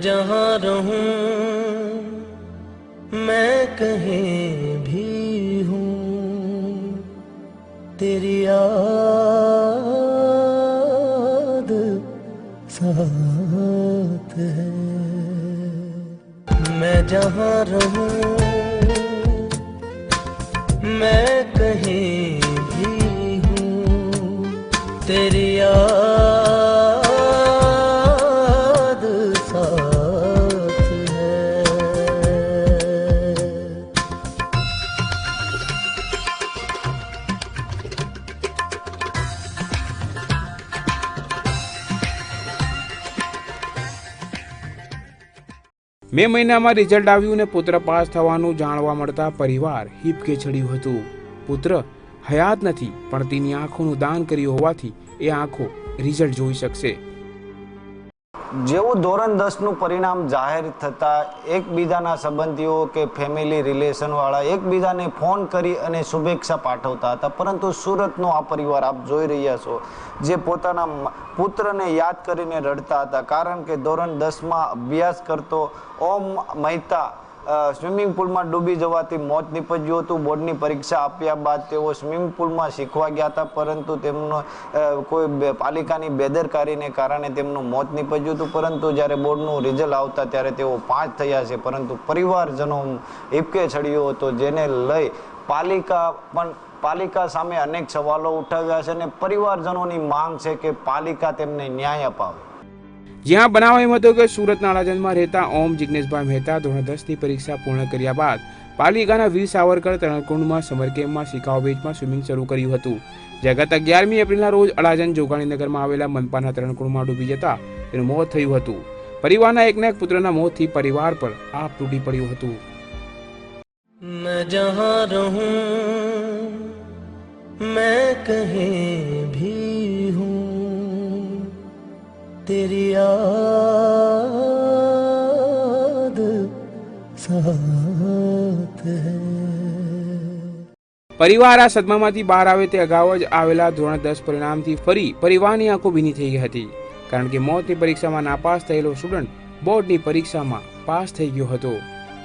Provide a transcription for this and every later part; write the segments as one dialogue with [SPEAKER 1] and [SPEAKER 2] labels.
[SPEAKER 1] जहाँ रहूँ, मैं कहीं भी हूँ। तेरी याद साथ है। मैं जहाँ रहूँ, मैं कहीं
[SPEAKER 2] મે મહિનામાં રિઝલ્ટ આવ્યું ને પુત્ર પાસ થવાનું જાણવા મળતા પરિવાર હિપકે ચડ્યું હતું. પુત્ર હયાત નથી, પણ તેની આંખોનું દાન કર્યું હોવાથી એ આંખો રિઝલ્ટ જોઈ શકશે.
[SPEAKER 3] જેવું ધોરણ દસનું પરિણામ જાહેર થતાં એકબીજાના સંબંધીઓ કે ફેમિલી રિલેશનવાળા એકબીજાને ફોન કરી અને શુભેચ્છા પાઠવતા હતા. પરંતુ સુરતનો આ પરિવાર આપ જોઈ રહ્યા છો, જે પોતાના પુત્રને યાદ કરીને રડતા હતા. કારણ કે ધોરણ દસમાં અભ્યાસ કરતો ઓમ મહેતા સ્વિમિંગ પુલમાં ડૂબી જવાથી મોત નીપજ્યું હતું. બોર્ડની પરીક્ષા આપ્યા બાદ તેઓ સ્વિમિંગ પુલમાં શીખવા ગયા હતા, પરંતુ તેમનો કોઈ પાલિકાની બેદરકારીને કારણે તેમનું મોત નીપજ્યું હતું. પરંતુ જ્યારે બોર્ડનું રિઝલ્ટ આવતા ત્યારે તેઓ પાંચ થયા છે. પરંતુ પરિવારજનો હિપકે ચડ્યો હતો, જેને લઈ પાલિકા પણ, પાલિકા સામે અનેક સવાલો ઉઠાવ્યા છે અને પરિવારજનોની માંગ છે કે પાલિકા તેમને ન્યાય અપાવે.
[SPEAKER 2] જ્યાં બનાવ એમ હતો કે સુરતના અડાજણમાં રહેતા ઓમ જિજ્ઞેશભાઈ મહેતા ધોરણ દસની પરીક્ષા પૂર્ણ કર્યા બાદ પાલિકાના વીર સાવરકર તરણકુંડમાં સમર કેમ્પમાં શિખાઉ બેચમાં સ્વિમિંગ શરૂ કર્યું હતું જે ગત અગિયારમી એપ્રિલના રોજ અડાજણ જોગાણીનગરમાં આવેલા મનપાના તરણકુંડમાં ડૂબી જતા તેનું મોત થયું હતું પરિવારના એકના એક પુત્રના મોતથી પરિવાર પર આપ તૂટી પડ્યું હતું
[SPEAKER 1] मैं जहाँ रहूं मैं कहीं भी हूँ तेरी याद साथ है
[SPEAKER 2] પરિવાર આ સદમામાંથી બહાર આવે તે અગાઉ જ આવેલા ધોરણ દસ પરિણામથી ફરી પરિવારની આંખો ભીની થઈ ગઈ હતી કારણ કે મોતની પરીક્ષામાં નાપાસ થયેલો સ્ટુડન્ટ બોર્ડની પરીક્ષામાં પાસ થઈ ગયો હતો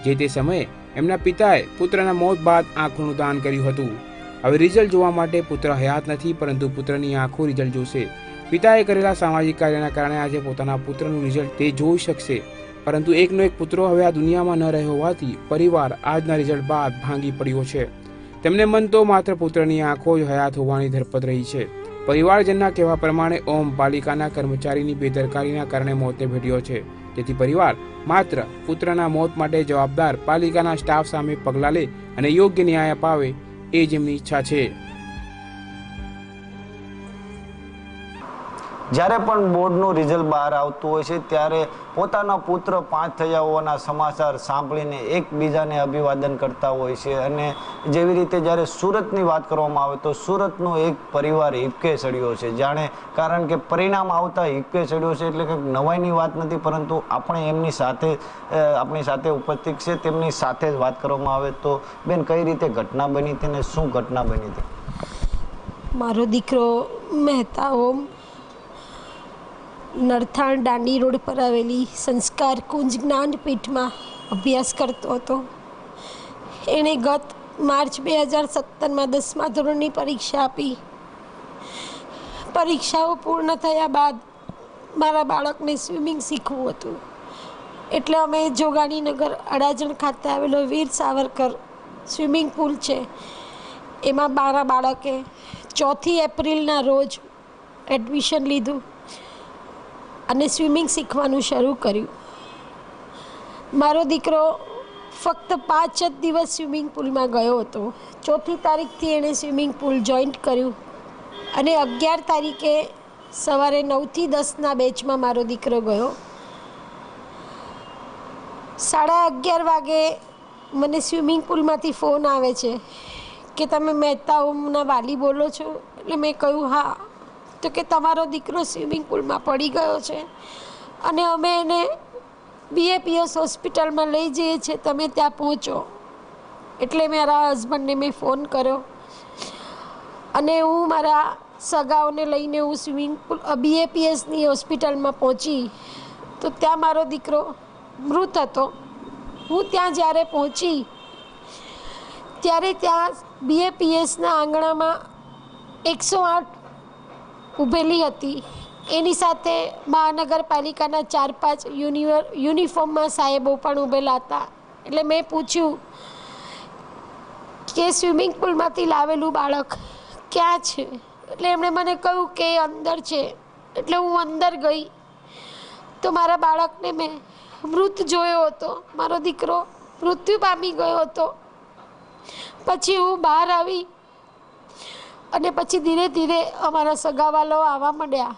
[SPEAKER 2] જે તે સમયે એમના પિતાએ પુત્રના મોત બાદ આંખોનું દાન કર્યું હતું હવે રિઝલ્ટ જોવા માટે પુત્ર હયાત નથી પરંતુ પુત્રની આંખો રિઝલ્ટ જોશે પિતાએ કરેલા સામાજિક કાર્યના કારણે આજે પોતાના પુત્રનું રિઝલ્ટ તે જોઈ શકશે. પરંતુ એકનો એક પુત્રો હવે આ દુનિયામાં ન રહ્યો હોવાથી પરિવાર આજના રિઝલ્ટ બાદ ભાંગી પડ્યો છે. તેમને મન તો માત્ર પુત્રની આંખો જ હયાત હોવાની ધરપત રહી છે. પરિવારજનના કહેવા પ્રમાણે ઓમ પાલિકાના કર્મચારીની બેદરકારીના કારણે મોતે ભેટ્યો છે. તેથી પરિવાર માત્ર પુત્રના મોત માટે જવાબદાર પાલિકાના સ્ટાફ સામે પગલાં લે અને યોગ્ય ન્યાય અપાવે એ જ એમની ઈચ્છા છે.
[SPEAKER 3] જ્યારે પણ બોર્ડનું રિઝલ્ટ બહાર આવતું હોય છે, ત્યારે પોતાના પુત્ર પાંચ થયા હોવાના સમાચાર સાંભળીને એકબીજાને અભિવાદન કરતા હોય છે. અને જેવી રીતે જ્યારે સુરતની વાત કરવામાં આવે તો સુરતનો એક પરિવાર હિપકે ચડ્યો છે. જાણે કારણ કે પરિણામ આવતા હિપકે ચડ્યો છે એટલે કંઈક નવાઈની વાત નથી, પરંતુ આપણે એમની સાથે આપણી સાથે ઉપસ્થિત છે, તેમની સાથે જ વાત કરવામાં આવે તો બેન કઈ રીતે ઘટના બની હતી ને શું ઘટના બની હતી?
[SPEAKER 4] મારો દીકરો મહેતા ઓમ નરથાણ દાંડી રોડ પર આવેલી સંસ્કાર કુંજ જ્ઞાનપીઠમાં અભ્યાસ કરતો હતો. એણે ગત માર્ચ બે હજાર સત્તરમાં દસમા ધોરણની પરીક્ષા આપી. પરીક્ષાઓ પૂર્ણ થયા બાદ મારા બાળકને સ્વિમિંગ શીખવું હતું. એટલે અમે જોગાણીનગર અડાજણ ખાતે આવેલો વીર સાવરકર સ્વિમિંગ પુલ છે. એમાં મારા બાળકે ચોથી એપ્રિલના રોજ એડમિશન લીધું. અને સ્વિમિંગ શીખવાનું શરૂ કર્યું. મારો દીકરો ફક્ત પાંચ જ દિવસ સ્વિમિંગ પુલમાં ગયો હતો. ચોથી તારીખથી એણે સ્વિમિંગ પુલ જોઈન્ટ કર્યું અને અગિયાર તારીખે સવારે નવથી દસના બેચમાં મારો દીકરો ગયો. સાડા અગિયાર વાગે મને સ્વિમિંગ પુલમાંથી ફોન આવે છે કે તમે મહેતા ઓમના વાલી બોલો છો? એટલે મેં કહ્યું, હા. તો કે તમારો દીકરો સ્વિમિંગ પુલમાં પડી ગયો છે. અને અમે એને બીએપીએસ હોસ્પિટલમાં લઈ જઈએ છીએ, તમે ત્યાં પહોંચો. એટલે મારા હસબન્ડને મેં ફોન કર્યો. અને હું મારા સગાઓને લઈને હું સ્વિમિંગ પુલ બીએપીએસની હોસ્પિટલમાં પહોંચી. તો ત્યાં મારો દીકરો મૃત હતો. હું ત્યાં જ્યારે પહોંચી, ત્યારે ત્યાં બીએપીએસના આંગણામાં એકસો આઠ ઊભેલી હતી. એની સાથે મહાનગરપાલિકાના ચાર પાંચ યુનિવર, યુનિફોર્મમાં સાહેબો પણ ઊભેલા હતા. એટલે મેં પૂછ્યું કે સ્વિમિંગ પુલમાંથી લાવેલું બાળક ક્યાં છે? એટલે એમણે મને કહ્યું કે અંદર છે. એટલે હું અંદર ગઈ. તો મારા બાળકને મેં મૃત જોયો હતો. મારો દીકરો મૃત્યુ પામી ગયો હતો. પછી હું બહાર આવી અને પછી ધીરે ધીરે અમારા સગાવાલાઓ આવવા માંડ્યા.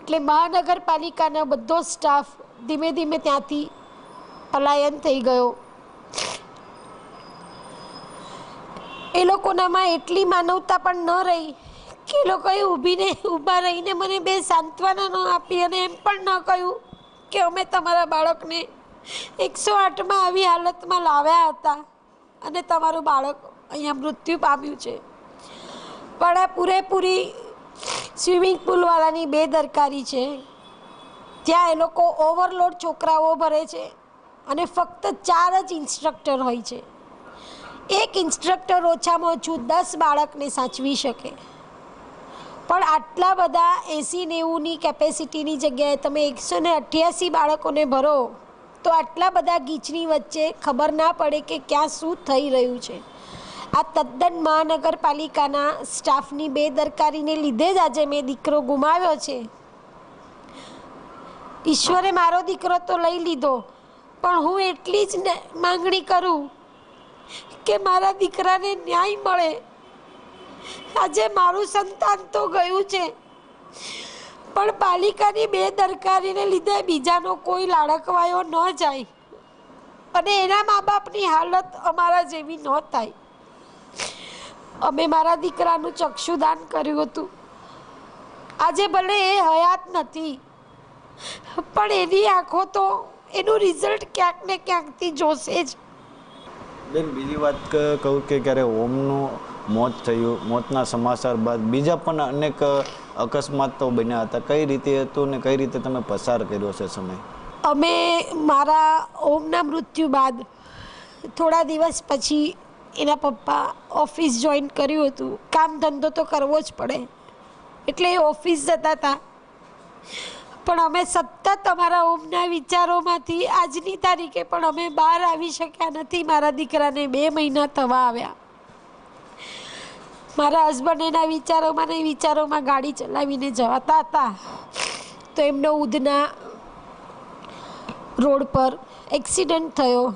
[SPEAKER 4] એટલે મહાનગરપાલિકાનો બધો સ્ટાફ ધીમે ધીમે ત્યાંથી પલાયન થઈ ગયો. એ લોકોનામાં એટલી માનવતા પણ ન રહી કે એ લોકોએ ઊભીને, ઊભા રહીને મને બે સાંત્વના ન આપી અને એમ પણ ન કહ્યું કે અમે તમારા બાળકને એકસો આઠમાં આવી હાલતમાં લાવ્યા હતા અને તમારું બાળક અહીંયા મૃત્યુ પામ્યું છે. પણ આ પૂરેપૂરી સ્વિમિંગ પુલવાળાની બેદરકારી છે. ત્યાં એ લોકો ઓવરલોડ છોકરાઓ ભરે છે અને ફક્ત ચાર જ ઇન્સ્ટ્રક્ટર હોય છે. એક ઇન્સ્ટ્રક્ટર ઓછામાં ઓછું દસ બાળકને સાચવી શકે. પણ આટલા બધા એંસી નેવુંની કેપેસિટીની જગ્યાએ તમે એકસો ને અઠ્યાસી બાળકોને ભરો, તો આટલા બધા ગીચની વચ્ચે ખબર ના પડે કે ક્યાં શું થઈ રહ્યું છે. આ તદ્દન મહાનગરપાલિકાના સ્ટાફની બેદરકારીને લીધે જ આજે મેં દીકરો ગુમાવ્યો છે. ઈશ્વરે મારો દીકરો તો લઈ લીધો, પણ હું એટલી જ માંગણી કરું કે મારા દીકરાને ન્યાય મળે. આજે મારું સંતાન તો ગયું છે, પણ પાલિકાની બેદરકારીને લીધે બીજાનો કોઈ લાડકવાયો ન જાય અને એના મા બાપની હાલત અમારા જેવી ન થાય. અમે મારા દીકરાનું ચક્ષુદાન કર્યું હતું. આજે ભલે એ હયાત નથી પણ એની આંખો તો એનું રિઝલ્ટ ક્યાંક ને ક્યાંકથી જોશે જ.
[SPEAKER 3] બેન બીજી વાત કહું કે ક્યારે ઓમનું મોત થયું મોતના સમાચાર બાદ બીજા પણ અનેક અકસ્માતો બન્યા હતા. કઈ રીતે હતું ને કઈ રીતે તમે પસાર કર્યો છે સમય?
[SPEAKER 4] અમે મારા ઓમના મૃત્યુ બાદ થોડા દિવસ પછી એના પપ્પા ઓફિસ જોઈન કર્યું હતું. કામ ધંધો તો કરવો જ પડે. એટલે એ ઓફિસ જતા હતા. પણ અમે સતત અમારા ઓમના વિચારોમાંથી આજની તારીખે પણ અમે બહાર આવી શક્યા નથી. મારા દીકરાને બે મહિના થવા આવ્યા. મારા હસબન્ડ એના વિચારોમાં ને વિચારોમાં ગાડી ચલાવીને જવાતા હતા. તો એમનો ઉધના રોડ પર એક્સિડન્ટ થયો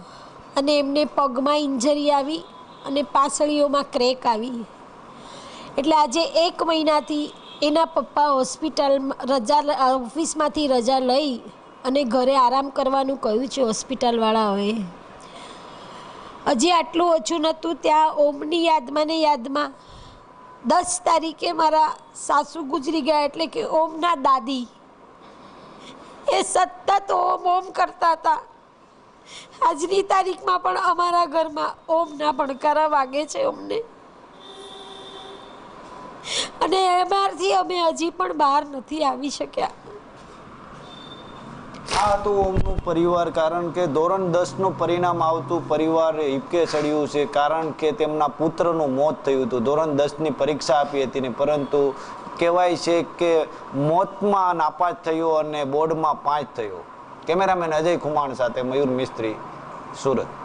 [SPEAKER 4] અને એમને પગમાં ઇન્જરી આવી. અને પાસળીઓમાં ક્રેક આવી. એટલે આજે એક મહિનાથી એના પપ્પા હોસ્પિટલ રજા ઓફિસમાંથી રજા લઈ અને ઘરે આરામ કરવાનું કહ્યું છે હોસ્પિટલવાળાઓએ હજી આટલું ઓછું નહોતું, ત્યાં ઓમની યાદમાં ને યાદમાં દસ તારીખે મારા સાસુ ગુજરી ગયા એટલે કે ઓમના દાદી એ સતત ઓમ ઓમ કરતા હતા. આજની તારીખમાં પણ અમારા ઘરમાં ઓમના ભણકારા વાગે છે અમને. અને એમાંથી અમે હજી પણ બહાર નથી આવી શક્યા.
[SPEAKER 3] આ હતું ઓમનું પરિવાર, કારણ કે ધોરણ દસનું પરિણામ આવતું પરિવાર હિપકે ચડ્યું છે, કારણ કે તેમના પુત્રનું મોત થયું હતું. ધોરણ દસની પરીક્ષા આપી હતી ને, પરંતુ કહેવાય છે કે મોતમાં નાપાસ થયો અને બોર્ડમાં પાંચ થયો. કેમેરામેન અજય ખુમાણ સાથે મયુર મિસ્ત્રી સુરત.